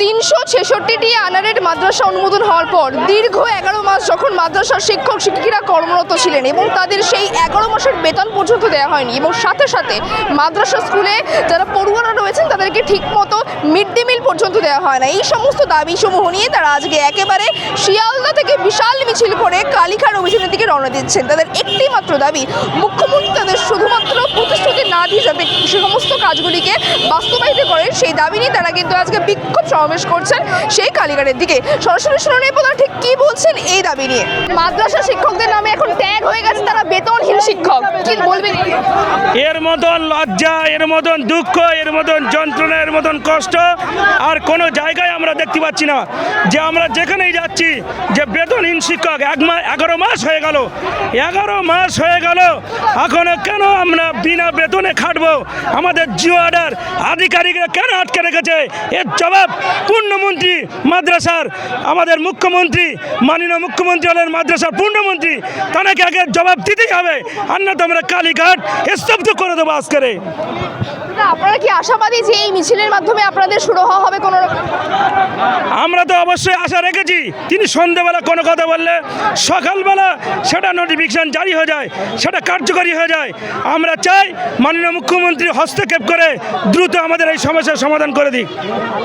তিনশো ছেষট্টিটি আনারের মাদ্রাসা অনুমোদন হওয়ার পর দীর্ঘ এগারো মাস যখন মাদ্রাসার শিক্ষক শিক্ষিকা কর্মরত ছিলেন এবং তাদের সেই এগারো মাসের বেতন পর্যন্ত দেওয়া হয়নি এবং সাথে সাথে মাদ্রাসা স্কুলে যারা পড়ুয়ারা রয়েছেন তাদেরকে ঠিকমতো মিড ডে মিল পর্যন্ত দেওয়া হয় না। এই সমস্ত দাবি সমূহ নিয়ে তারা আজকে একেবারে শিয়ালদা থেকে বিশাল মিছিল করে কালীঘাট অভিযানের দিকে রওনা দিচ্ছেন। তাদের একটি মাত্র দাবি, মুখ্যমন্ত্রী তাদের শুধুমাত্র প্রতিশ্রুতি না দিয়ে যাতে সে সমস্ত কাজগুলিকে বাস্তবায়িত করেন, সেই দাবি নিয়ে তারা কিন্তু আজকে বিক্ষোভ সমাবেশ করছেন সেই কালীঘাটের দিকে। সরাসরি শুনুন এই প্রধান ঠিক কি বলছেন এই দাবি নিয়ে? মাদ্রাসা শিক্ষকদের নামে এখন ট্যাগ হয়ে গেছে তারা বেতনহীন শিক্ষক। কি বলবেন? এর মতন লজ্জা এর মতন দুঃখ এর মতন যন্ত্রণা এর মতন কষ্ট আর কোনো জায়গায় আমরা দেখতে পাচ্ছি না। যে আমরা যেখানেই যাচ্ছি যে বেতনহীন শিক্ষক এক মাস এগারো মাস হয়ে গেল এগারো মাস হয়ে গেল এখনও কেন আমরা বিনা বেতনে খাটবো? আমাদের জিও অর্ডার আধিকারিকরা কেন আটকে রেখেছে? এর জবাব পূর্ণমন্ত্রী মাদ্রাসার আমাদের মুখ্যমন্ত্রী মাননীয় মুখ্যমন্ত্রী হলেন মাদ্রাসার পূর্ণমন্ত্রী। তাকে আগে জবাব দিতেই হবে। আর না তো আমরা কালীঘাট স্তব্ধ করে দেবো আজকেরে। আপনারা কি আশাবাদী যে এই মিছিলের মাধ্যমে আপনাদের শুরু হবে কোনো আমরা তো অবশ্যই আশা রেখেছি। তিনি সন্ধেবেলা কোনো কথা বললে সকালবেলা সেটা নোটিফিকেশন জারি হয়ে যায় সেটা কার্যকরী হয়ে যায়। আমরা চাই মাননীয় মুখ্যমন্ত্রী হস্তক্ষেপ করে দ্রুত আমাদের এই সমস্যার সমাধান করে দিক।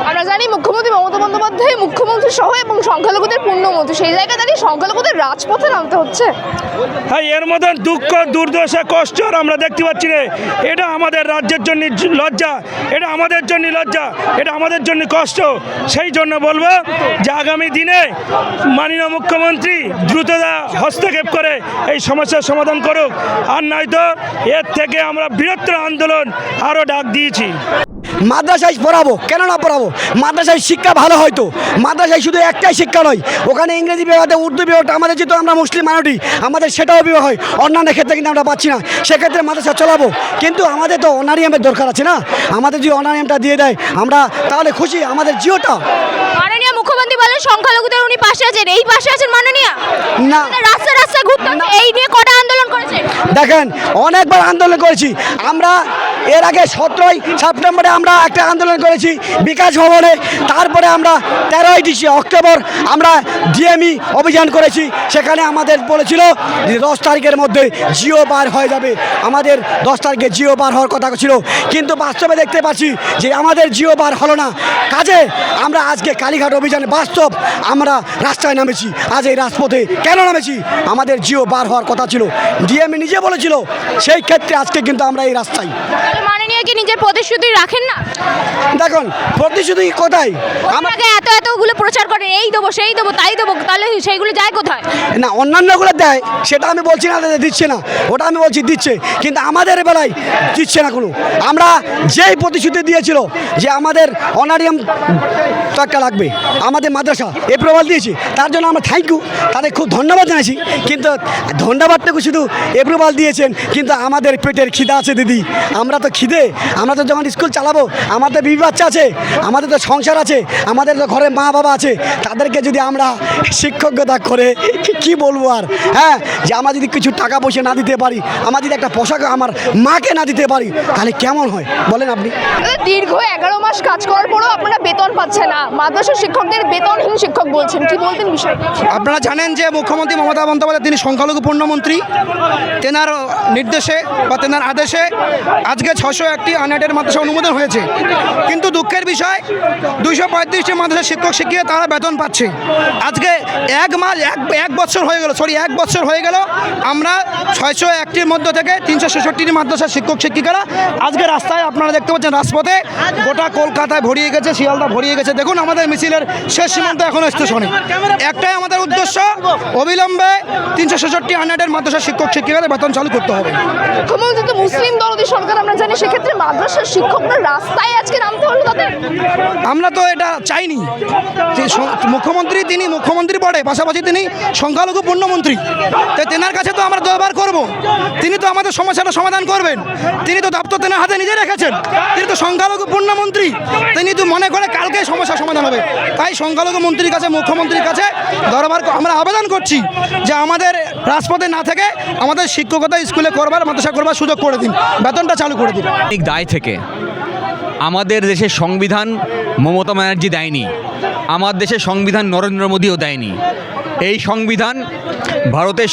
আমরা জানি মুখ্যমন্ত্রী মমতা বন্দ্যোপাধ্যায়, মুখ্যমন্ত্রী সহ এবং সংখ্যালঘুদের পূর্ণমন্ত্রী। সেই জায়গায় দাঁড়িয়ে সংখ্যালঘুদের রাজপথে নামতে হচ্ছে। হ্যাঁ এর মতন দুঃখ, দুর্দশা, কষ্ট আমরা দেখতে পাচ্ছি রে। এটা আমাদের রাজ্যের জন্য লজ্জা, এটা আমাদের জন্য লজ্জা, এটা আমাদের জন্য কষ্ট। সেই জন্য বলব যে আগামী দিনে মাননীয় মুখ্যমন্ত্রী দ্রুততা হস্তক্ষেপ করে এই সমস্যার সমাধান করুক। আর নয়তো এর থেকে আমরা বৃহত্তর আন্দোলন আরও ডাক দিয়েছি। মাদ্রাসায় পড়াবো। কেন না পড়াবো? মাদ্রাসায় শিক্ষা ভালো হয়তো। মাদ্রাসায় শুধু একটাই শিক্ষা নয়। ওখানে ইংরেজি বিভাগে উর্দু বিভাগটা আমাদের যেহেতু আমরা মুসলিম মাইনরিটি আমাদের সেটাও বিভাগ হয়। অন্যান্য ক্ষেত্রে কিন্তু আমরা পাচ্ছি না। সেক্ষেত্রে মাদ্রাসা চলাবো। কিন্তু আমাদের তো অনারিয়ামের দরকার আছে না? আমাদের যদি অনারিয়ামটা দিয়ে দেয় আমরা তাহলে খুশি। আমাদের জিওটা। মাননীয় মুখ্যমন্ত্রী বলেন সংখ্যালঘুদের উনি পাশে আছেন। এই পাশে আছেন মাননীয়? না। রাস্তা রাস্তা ঘুরতে এই নিয়ে কটা আন্দোলন করেছেন? দেখেন অনেকবার আন্দোলন করেছি। আমরা এর আগে সতেরোই সেপ্টেম্বরে আমরা একটা আন্দোলন করেছি বিকাশ ভবনে, তারপরে আমরা তেরোই ডিসি অক্টোবর আমরা ডিএমই অভিযান করেছি। সেখানে আমাদের বলেছিল যে দশ তারিখের মধ্যে জিও বার হয়ে যাবে। আমাদের দশ তারিখে জিও বার হওয়ার কথা ছিল। কিন্তু বাস্তবে দেখতে পাচ্ছি যে আমাদের জিও বার হলো না। কাজে আমরা আজকে কালীঘাট অভিযানে বাস্তব আমরা রাস্তায় নামেছি। আজ এই রাজপথে কেন নামেছি? আমাদের জিও বার হওয়ার কথা ছিল। ডিএমই নিজে বলেছিল, সেই ক্ষেত্রে আজকে কিন্তু আমরা এই রাস্তায়। মাননীয় কি নিজের প্রতিশ্রুতি রাখেন না? দেখুন প্রতিশ্রুতি কোথায়? আমাকে এত এতগুলো প্রচার করেন এই দেবো সেই দেবো তাই দেবো তাহলে সেইগুলো যায় কোথায়? না অন্যান্যগুলো দেয় সেটা আমি বলছি না দিচ্ছে না ওটা আমি বলছি দিচ্ছে কিন্তু আমাদের বেলায় দিচ্ছে না কোনো। আমরা যেই প্রতিশ্রুতি দিয়েছিল যে আমাদের অনারিয়াম একটা লাগবে আমাদের মাদ্রাসা এ প্রবাল দিয়েছি তার জন্য আমরা থ্যাংক ইউ তাদের খুব ধন্যবাদ জানাইছি কিন্তু ধন্যবাদটুকু শুধু এপ্রুভাল দিয়েছেন কিন্তু আমাদের পেটের খিদা আছে দিদি আমরা তো খিদে আমরা তো যখন স্কুল চালাবো আমাদের বিবি বাচ্চা আছে আমাদের তো সংসার আছে আমাদের তো ঘরে মা বাবা আছে তাদেরকে যদি আমরা শিক্ষকতা করে কি বলব আর? হ্যাঁ যে আমরা যদি কিছু টাকা পয়সা না দিতে পারি আমার যদি একটা পোশাক আমার মাকে না দিতে পারি তাহলে কেমন হয়? বলেন আপনি। দীর্ঘ এগারো মাস কাজ করার পরেও আপনারা বেতন পাচ্ছেন না। মাদ্রাসা শিক্ষকদের বেতনহীন শিক্ষক বলছেন। কি বলবেন বিষয়টা? আপনারা জানেন যে মুখ্যমন্ত্রী মমতা বন্দ্যোপাধ্যায় তিনি সংখ্যালঘু পূর্ণমন্ত্রী। তেনার নির্দেশে বা তেনার আদেশে আজকে ছশো একটি আনএডের মাদ্রাসা অনুমোদন হয়েছে। কিন্তু দুঃখের বিষয়, দুইশো পঁয়ত্রিশটি মাদ্রাসা শিক্ষক শিক্ষিকা তারা বেতন পাচ্ছে। আজকে এক মাস, এক এক বছর হয়ে গেল, সরি, এক বছর হয়ে গেল, আমরা ছয়শো একটির মধ্যে থেকে তিনশো ছেষট্টিটি মাদ্রাসার শিক্ষক শিক্ষিকারা আজকে রাস্তায় আপনারা দেখতে পাচ্ছেন রাজপথে গোটা কলকাতায় ভরিয়ে গেছে, শিয়ালদা ভরিয়ে গেছে। দেখুন আমাদের মিছিলের শেষ সীমান্ত এখনও স্টেশনে। একটাই আমাদের উদ্দেশ্য, অবিলম্বে তিনশো ছেষট্টি আনএডের মাদ্রাসার শিক্ষক শিক্ষিকাদের বেতন চালু করতে হবে। মুসলিম সরকার আমরা জানি সেক্ষেত্রে মাদ্রাসার শিক্ষকরা রাস্তায় আজকে নামতে হলো তাদের? আমরা তো এটা চাইনি। যে মুখ্যমন্ত্রী তিনি মুখ্যমন্ত্রী পড়ে পাশাপাশি তিনি সংখ্যালঘু পূর্ণমন্ত্রী। তাই তেনার কাছে তো আমরা দরবার করব। তিনি তো আমাদের সমস্যাটা সমাধান করবেন। তিনি তো দপ্তর তেনার হাতে নিজে রেখেছেন। তিনি তো সংখ্যালঘু পূর্ণমন্ত্রী। তিনি তো মনে করে কালকে সমস্যা সমাধান হবে। তাই সংখ্যালঘু মন্ত্রীর কাছে, মুখ্যমন্ত্রীর কাছে দরবার আমরা আবেদন করছি যে আমাদের রাজপথে না থেকে আমাদের শিক্ষকতা স্কুলে করবার, মাদ্রাসা করবার সুযোগ করে দিন। বেতনটা চালু করে দিন সাংবিধানিক দায় থেকে। আমাদের দেশের সংবিধান মমতা ব্যানার্জি দেয়নি। আমার দেশের সংবিধান নরেন্দ্র মোদীও দেয়নি। এই সংবিধান ভারতের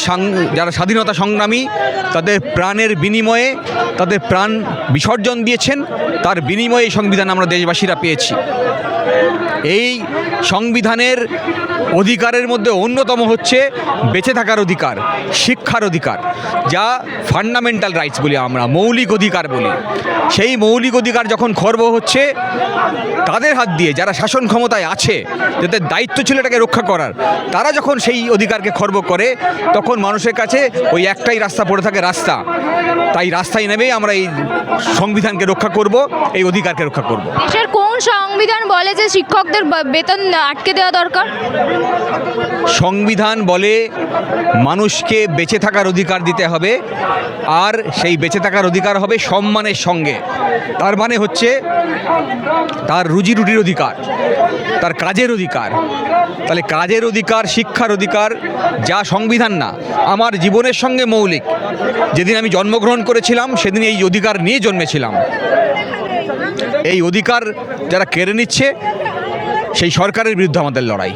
যারা স্বাধীনতা সংগ্রামী, তাদের প্রাণের বিনিময়ে, তাদের প্রাণ বিসর্জন দিয়েছেন, তার বিনিময়ে এই সংবিধান আমরা দেশবাসীরা পেয়েছি। এই সংবিধানের অধিকারের মধ্যে অন্যতম হচ্ছে বেঁচে থাকার অধিকার, শিক্ষার অধিকার, যা ফান্ডামেন্টাল রাইটস বলি আমরা, মৌলিক অধিকার বলি। সেই মৌলিক অধিকার যখন খর্ব হচ্ছে, তাদের হাত দিয়ে, যারা শাসন ক্ষমতায় আছে, যাদের দায়িত্ব ছিল এটাকে রক্ষা করার, তারা যখন সেই অধিকারকে খর্ব করে, তখন মানুষের কাছে ওই একটাই রাস্তা পড়ে থাকে রাস্তা। তাই রাস্তায় নেমেই আমরা এই সংবিধানকে রক্ষা করব, এই অধিকারকে রক্ষা করব। দেশের কোন সংবিধান বলে যে শিক্ষকদের বেতন আটকে দেওয়া দরকার? সংবিধান বলে মানুষকে বেঁচে থাকার অধিকার দিতে হবে, আর সেই বেঁচে থাকার অধিকার হবে সম্মানের সঙ্গে। তার মানে হচ্ছে তার রুজি রুটির অধিকার, তার কাজের অধিকার। তাহলে কাজের অধিকার, শিক্ষার অধিকার, যা সংবিধান না, আমার জীবনের সঙ্গে মৌলিক। যেদিন আমি জন্মগ্রহণ করেছিলাম, সেদিন এই অধিকার নিয়ে জন্মেছিলাম। এই অধিকার যারা কেড়ে নিচ্ছে, সেই সরকারের বিরুদ্ধে আমাদের লড়াই।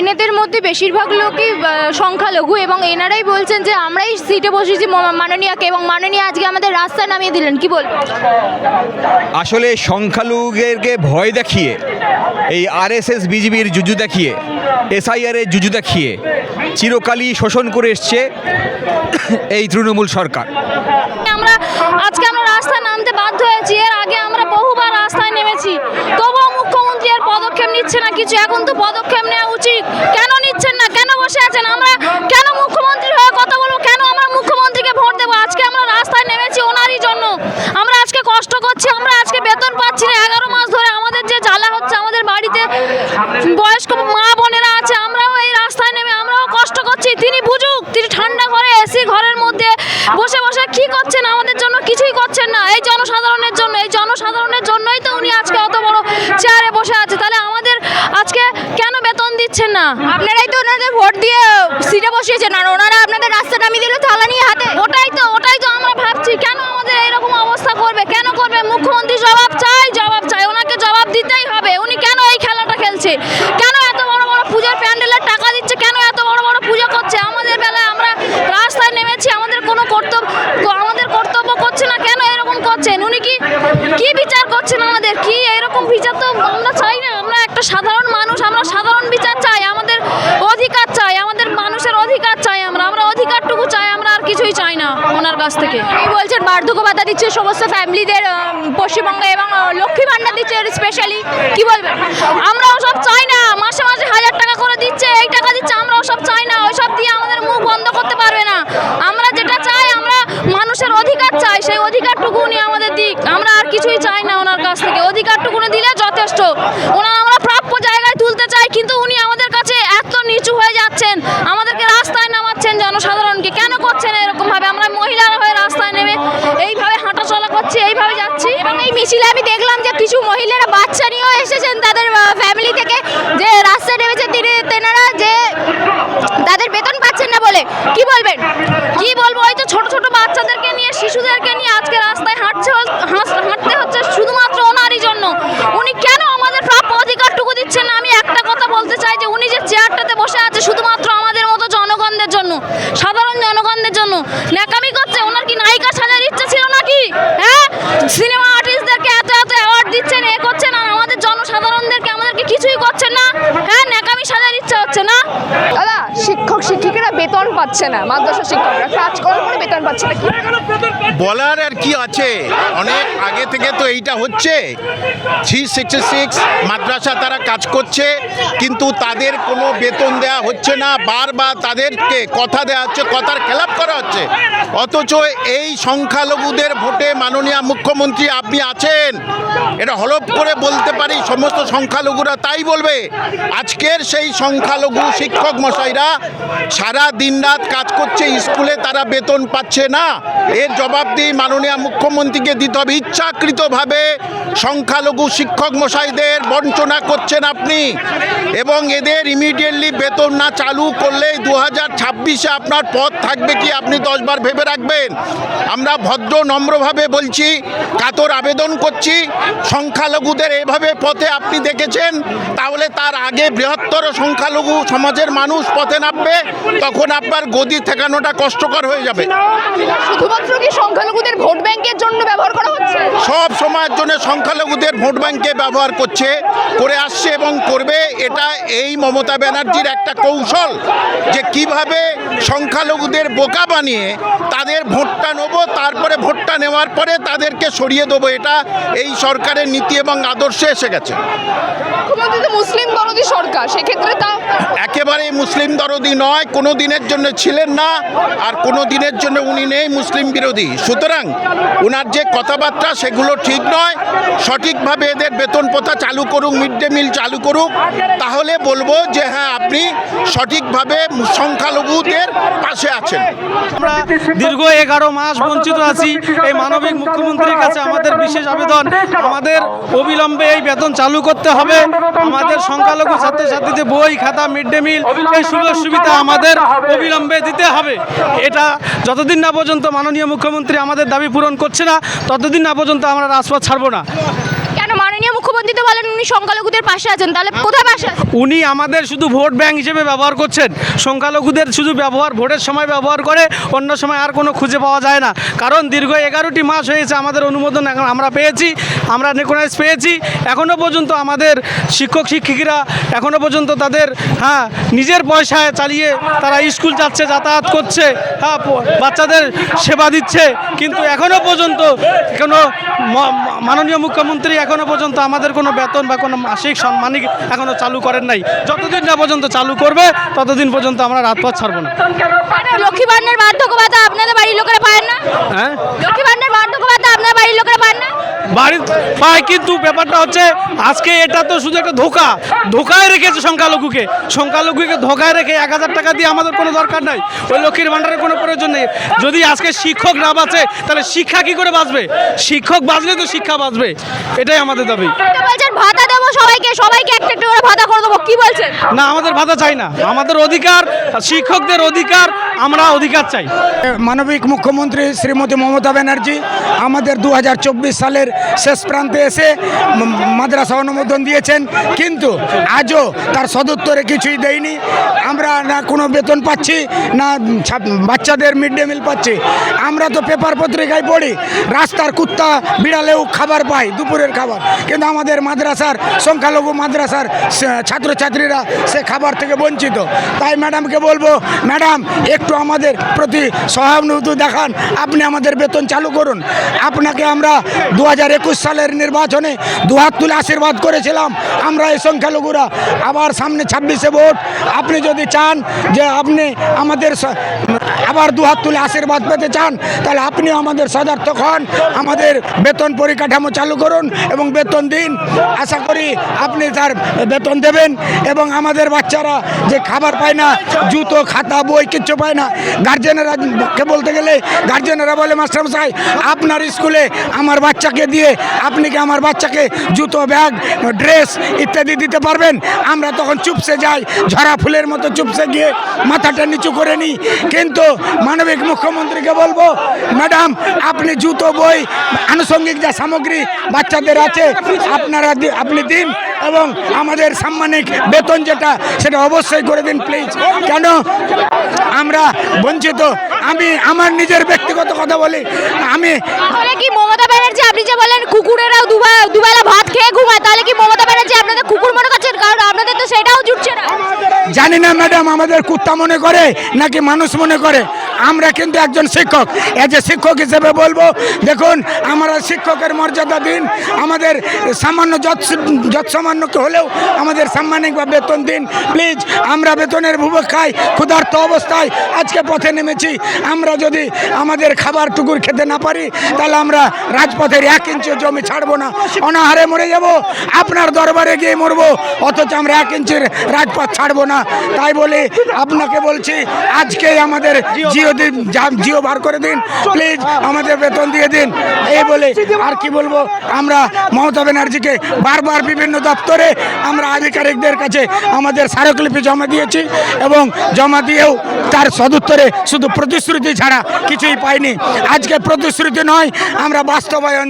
এনেদের মধ্যে বেশিরভাগ লোকই সংখ্যালঘু এবং এনারাই বলছেন যে আমরাই সিটে বসেছি মাননীয়াকে এবং মাননীয় আজকে আমাদের রাস্তায় নামিয়ে দিলেন। কি বল? আসলে সংখ্যালঘুদেরকে ভয় দেখিয়ে, এই আর এস আরএসএস বিজেপির জুজু দেখিয়ে, এসআইআরের জুজু দেখিয়ে চিরকালই শোষণ করে এসছে এই তৃণমূল সরকার। আজকে আমরা রাস্তায় নামতে বাধ্য হয়েছি। এর আগে আমরা বহুবার রাস্তায় নেমেছি। তবুও মুখ্যমন্ত্রী এর পদক্ষেপ নিচ্ছে না কিছু। এখন তো পদক্ষেপ নেওয়া উচিত। কেন নিচ্ছেন না? কেন বসে আছেন? আমরা কেন মুখ্যমন্ত্রী হয়ে কথা বলব? কেন আমরা মুখ্যমন্ত্রীকে ভোট দেবো? আজকে আমরা রাস্তায় নেমেছি ওনারই জন্য। আমরা আজকে কষ্ট করছি। আমরা আজকে বেতন পাচ্ছি না। এগারো মাস ধরে আমাদের যে জ্বালা হচ্ছে, আমাদের বাড়িতে বয়স্ক মা বোনেরা আছে আমরাও এই রাস্তায় নেমে আমরাও কষ্ট করছি তিনি বুঝুক তিনি ঠান্ডা ঘরে এসি ঘরের মধ্যে বসে বসে কি করছেন আমাদের জন্য কিছুই করছেন না এই জনসাধারণের জন্য এই জনসাধারণের জন্যই তো উনি আজকে অত বড় চেয়ারে বসে আছে তাহলে আমাদের আজকে কেন বেতন দিচ্ছেন না। আপনারাই তো ওনাদের ভোট দিয়ে সিটে বসিয়েছেন আর ওনারা আপনাদের রাস্তা নামিয়ে দিল থালা নিয়ে হাতে ওটাই তো ওটাই তো আমরা ভাবছি কেন আমাদের এরকম অবস্থা করবে কেন করবে মুখ্যমন্ত্রী জবাব চাই জবাব চাই ওনাকে জবাব দিতেই হবে উনি কেন এই খেলাটা খেলছে কেন এত বড় বড় পূজার প্যান্ডেলের টাকা দিচ্ছে কেন এত বড় বড় পুজো করছে আমাদের বেলায় আমরা রাস্তায় নেমেছি আমাদের কোনো কর্তব্য আমাদের কর্তব্য করছে না কেন এরকম করছেন উনি কি কি বিচার করছেন আমাদের কি এরকম বিচার তো আমরা চাই না আমরা একটা সাধারণ মানুষ আমরা সাধারণ বিচার চাই আমাদের অধিকার চাই আমাদের মানুষের অধিকার চাই আমরা আমরা অধিকারটুকু চাই আমরা আর কিছুই চাই না ওনার কাছ থেকে এই বলছেন বার্ধক্য ভাতা দিচ্ছে সমস্ত ফ্যামিলিদের পশ্চিমবঙ্গে এবং লক্ষ্মী ভান্ডার দিচ্ছে স্পেশালি কি বলবেন? আমরা সব চাই না। মাসে মাসে হাজার টাকা করে দিচ্ছে, এই টাকা দিচ্ছে আমরা সব চাই না। ওই সব দিয়ে আমাদের মুখ বন্ধ করতে পারবে না। আমরা যেটা চাই, আমরা মানুষের অধিকার চাই। সেই অধিকারটুকু উনি আমাদের দিক। আমরা আর কিছুই চাই না ওনার কাছ থেকে। অধিকারটুকুনি দিলে যথেষ্ট ওনার আমরা প্রাপ্য জায়গায় তুলতে চাই কিন্তু উনি আমাদের কাছে এত নিচু হয়ে যাচ্ছেন আমাদেরকে রাস্তায় নামাচ্ছেন জনসাধারণকে কেন করছেন এরকম ভাবে আমরা মহিলারা হয়ে রাস্তায় নেমে এইভাবে হাঁটা চলা করছি এইভাবে যাচ্ছি এবং এই মিছিলে আমি দেখলাম যে কিছু মহিলারা, বাচ্চা নিয়েও এসেছেন তাদের ফ্যামিলি থেকে। যে রাস্তায় নেমেছে তিনি, তেনারা যে তাদের বেতন পাচ্ছেন না বলে। কি বলবেন? কি বলব? ওই তো ছোট ছোট বাচ্চাদেরকে নিয়ে, শিশুদেরকে নিয়ে আজকে রাস্তায় হাঁটছে হাঁটতে হচ্ছে শুধুমাত্র ওনারই জন্য। উনি কেন আমাদের প্রাপ্য অধিকারটুকু দিচ্ছেন না? আমি একটা কথা বলতে চাই যে, উনি যে চেয়ারটাতে বসে আছে শুধুমাত্র আমাদের মতো জনগণদের জন্য, সাধারণ জনগণদের জন্য, ন্যাকামি করছে, ওনার কি নায়িকা সাজার ইচ্ছা ছিল নাকি? হ্যাঁ? সিনেমা আর্টিস্টদেরকে এত এত অ্যাওয়ার্ড দিচ্ছেন এ করছেন আর আমাদের জনসাধারণদেরকে আমাদেরকে কিছুই করছেন না হ্যাঁ ন্যাকামি সাজার ইচ্ছা হচ্ছে না দাদা শিক্ষক শিক্ষিকারা বেতন পাচ্ছে না, মাদ্রাসা শিক্ষকরা। কাজ বেতন পাচ্ছে না বলার আর কি আছে? অনেক আগে থেকে তো এইটা হচ্ছে। থ্রি সিক্সটি সিক্স মাদ্রাসা তারা কাজ করছে। কিন্তু তাদের কোনো বেতন দেওয়া হচ্ছে না, বারবার তাদেরকে কথা দেওয়া হচ্ছে, কথার খেলাপ করা হচ্ছে। অথচ এই সংখ্যালঘুদের ভোটে মাননীয় মুখ্যমন্ত্রী আপনি আছেন। এটা হলপ করে বলতে পারি, সমস্ত সংখ্যালঘুরা তাই বলবে। আজকের সেই সংখ্যালঘু শিক্ষক মশাইরা সারা দিন দিনরাত কাজ করছে, স্কুলে তারা বেতন পাচ্ছে না। এর জবাব দিয়ে মাননীয় মুখ্যমন্ত্রীকে দিতে হবে, ইচ্ছাকৃতভাবে সংখ্যালঘু শিক্ষক মশাইদের বঞ্চনা করছেন আপনি। এবং এদের ইমিডিয়েটলি বেতন না চালু করলে দু হাজার ছাব্বিশে আপনার পদ থাকবে কি আপনি দশবার ভেবে রাখবেন। আমরা ভদ্র নম্রভাবে বলছি কাতর আবেদন করছি সংখ্যালঘুদের এভাবে পথে আপনি দেখেছেন তাহলে তার আগে বৃহত্তর সংখ্যালঘু সমাজের মানুষ পথে নামবে তখন আপনার গদি ঠেকানোটা কষ্টকর হয়ে যাবে। শুধুমাত্র কি সংখ্যালঘুদের ভোট ব্যাংকের জন্য ব্যবহার করা হচ্ছে? সব সময়ের জন্য সংখ্যালঘুদের ভোট ব্যাংকে ব্যবহার করছে করে আসছে এবং করবে এটা এই মমতা ব্যানার্জির একটা কৌশল যে কীভাবে সংখ্যালঘুদের বোকা বানিয়ে তাদের ভোটটা নেব তারপরে ভোটটা নেওয়ার পরে তাদেরকে সরিয়ে দেবো এটা এই সরকারের নীতি এবং আদর্শে এসে গেছে। মুসলিম দরদি সরকার সেক্ষেত্রে তা একেবারে মুসলিম দরদি নয় কোনো দিনের জন্য ছিলেন না আর কোনো দিনের জন্য উনি নেই মুসলিম বিরোধী। সুতরাং ওনার যে কথাবার্তা সেগুলো ঠিক নয় সঠিকভাবে এদের বেতন প্রথা চালু করুক মিড ডে মিল চালু করুক তাহলে বলব যে হ্যাঁ আপনি সঠিকভাবে সংখ্যালঘুদের পাশে আছেন। আমরা দীর্ঘ এগারো মাস বঞ্চিত আছি। এই মানবিক মুখ্যমন্ত্রীর কাছে আমাদের বিশেষ আবেদন, আমাদের অবিলম্বে এই বেতন চালু করতে হবে। আমাদের সংখ্যালঘু ছাত্রছাত্রীদের বই, খাতা, মিড ডে মিল, এই সুযোগ সুবিধা আমাদের অবিলম্বে দিতে হবে। এটা যতদিন না পর্যন্ত মাননীয় মুখ্যমন্ত্রী আমাদের দাবি পূরণ করছে না, ততদিন না পর্যন্ত আমরা রাজপথ ছাড়বো না। মাননীয় মুখ্যমন্ত্রী তো বলেন উনি সংখ্যালঘুদের পাশে আছেন, তাহলে কোথায় পাশে? উনি আমাদের শুধু ভোট ব্যাংক হিসেবে ব্যবহার করছেন। সংখ্যালঘুদের শুধু ব্যবহার, ভোটের সময় ব্যবহার করে অন্য সময় আর কোনো খুঁজে পাওয়া যায় না। কারণ দীর্ঘ এগারোটি মাস হয়েছে আমাদের অনুমোদন এখন আমরা পেয়েছি, আমরা রেকগনাইজ পেয়েছি। এখনও পর্যন্ত আমাদের শিক্ষক, শিক্ষিকারা এখনও পর্যন্ত তাদের হ্যাঁ নিজের পয়সায় চালিয়ে তারা স্কুল যাচ্ছে, যাতায়াত করছে হ্যাঁ বাচ্চাদের সেবা দিচ্ছে। কিন্তু এখনও পর্যন্ত কোনো মাননীয় মুখ্যমন্ত্রী এখনও পর্যন্ত আমাদের কোনো বেতন বা কোনো মাসিক সম্মানিক এখনও চালু করেন নাই। যতদিন না পর্যন্ত চালু করবে ততদিন পর্যন্ত আমরা রাতপথ ছাড়বো না। লক্ষ্মী ভান্ডার বার্ধক্য ভাতা আপনাদের বাড়ির লোকেরা পায় না? হ্যাঁ? লক্ষ্মী ভান্ডার বার্ধক্য ভাতা আপনার বাড়ির লোকেরা পান না? বাড়ি পায় কিন্তু ব্যাপারটা হচ্ছে আজকে এটা তো শুধু একটা ধোকা। ধোকায় রেখেছে সংখ্যালঘুকে। সংখ্যালঘুকে ধোকায় রেখে এক হাজার টাকা দিয়ে আমাদের কোনো দরকার নাই। ওই লক্ষ্মীর ভাণ্ডারের কোনো প্রয়োজন নেই। যদি আজকে শিক্ষক না বাঁচে তাহলে শিক্ষা কি করে বাঁচবে? শিক্ষক বাঁচলে তো শিক্ষা বাঁচবে। এটাই আমাদের দাবি। বলছেন ভাতা দেবো সবাইকে সবাইকে একটা একটা করে ভাতা করে দেবো কি বলছেন? না আমাদের ভাতা চাই না। আমাদের অধিকার শিক্ষকদের অধিকার আমরা অধিকার চাই। মানবিক মুখ্যমন্ত্রী শ্রীমতী মমতা ব্যানার্জি আমাদের দু হাজার চব্বিশ সালের শেষ প্রান্তে এসে মাদ্রাসা অনুমোদন দিয়েছেন কিন্তু আজও তার সদুত্তরে কিছুই দেয়নি। আমরা না কোনো বেতন পাচ্ছি না বাচ্চাদের মিড ডে মিল পাচ্ছি। আমরা তো পেপার পত্রিকায় পড়ি রাস্তার কুত্তা বিড়ালেও খাবার পায় দুপুরের খাবার। কিন্তু আমাদের মাদ্রাসার, সংখ্যালঘু মাদ্রাসার ছাত্রছাত্রীরা সে খাবার থেকে বঞ্চিত। তাই ম্যাডামকে বলব, ম্যাডাম, একটু আমাদের প্রতি সহানুভূতি দেখান। আপনি আমাদের বেতন চালু করুন। আপনাকে আমরা দু হাজার একুশ সালের নির্বাচনে দুহাত তুলে আশীর্বাদ করেছিলাম। আমরা এই সংখ্যালঘুরা আবার সামনে ছাব্বিশে ভোট। আপনি যদি চান যে আপনি আমাদের আবার দুহাত তুলে আশীর্বাদ পেতে চান, তাহলে আপনি আমাদের সদার্থক হন। আমাদের বেতন পরিকাঠামো চালু করুন এবং বেতন দিন। আশা করি আপনি তার বেতন দেবেন এবং আমাদের বাচ্চারা যে খাবার পায় না, জুতো, খাতা, বই কিচ্ছু পায় না গার্জেনেরা বলতে গেলে গার্জেনেরা বলে মাস্টারমশাই আপনার স্কুলে আমার বাচ্চাকে দিয়ে আপনি কি আমার বাচ্চাকে জুতো, ব্যাগ, ড্রেস ইত্যাদি দিতে পারবেন? আমরা তখন চুপসে যাই, ঝরা ফুলের মতো চুপসে গিয়ে মাথাটা নিচু করে নিই। কিন্তু মানবিক মুখ্যমন্ত্রীকে বলব, ম্যাডাম, আপনি জুতো, বই, আনুষঙ্গিক যা সামগ্রী বাচ্চাদের আছে আপনারা আপনি দিন এবং আমাদের সাম্মানিক বেতন যেটা সেটা অবশ্যই করে দিন প্লিজ কেন? আমরা বঞ্চিত। আমি আমার নিজের ব্যক্তিগত কথা বলি। আমি কি মমতা ব্যানার্জি আপনি যে বলেন কুকুরেরাও দুবা- দুবেলা ভাত খেয়ে ঘুমায় তাহলে কি মমতা ব্যানার্জি আপনাদের কুকুর মনে করছেন? কারণ আপনাদের তো সেটাও জুটছে না। জানি না ম্যাডাম আমাদের কুত্তা মনে করে নাকি মানুষ মনে করে? আমরা কিন্তু একজন শিক্ষক। এজ এ শিক্ষক হিসেবে বলব দেখুন আমরা শিক্ষকের মর্যাদা দিন আমাদের সামান্য যৎ যৎ সামান্য হলেও আমাদের সাম্মানিক বা বেতন দিন। প্লিজ আমরা বেতনের খাই ক্ষুধার্ত অবস্থায় আজকে পথে নেমেছি। আমরা যদি আমাদের খাবার টুকুর খেতে না পারি তাহলে আমরা রাজপথের এক ইঞ্চি জমি ছাড়বো না। অনাহারে মরে যাব আপনার দরবারে গিয়ে মরবো অথচ আমরা এক ইঞ্চির রাজপথ ছাড়বো না। তাই বলে আপনাকে বলছি আজকে আমাদের জিও দিন জিও বার করে দিন। প্লিজ আমাদের বেতন দিয়ে দিন। এই বলে আর কি বলব? আমরা মমতা ব্যানার্জিকে বারবার বিভিন্ন দপ্তরে আমরা আধিকারিকদের কাছে আমাদের স্মারকলিপি জমা দিয়েছি এবং জমা দিয়েও তার সদুত্তরে শুধু প্রতিশ্রুতি ছাড়া কিছুই পাইনি। আজকে প্রতিশ্রুতি নয়, আমরা বাস্তবায়ন